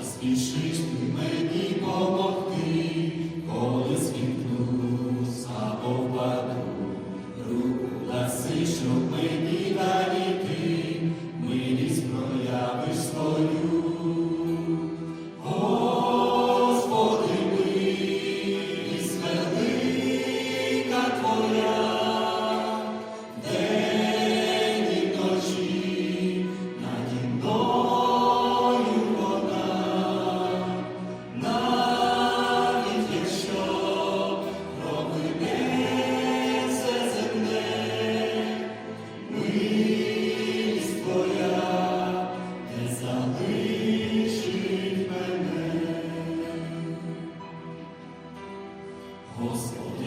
і спішиш ти мені помогти, коли спіткнусь або впаду, руку даси, щоб мені Você.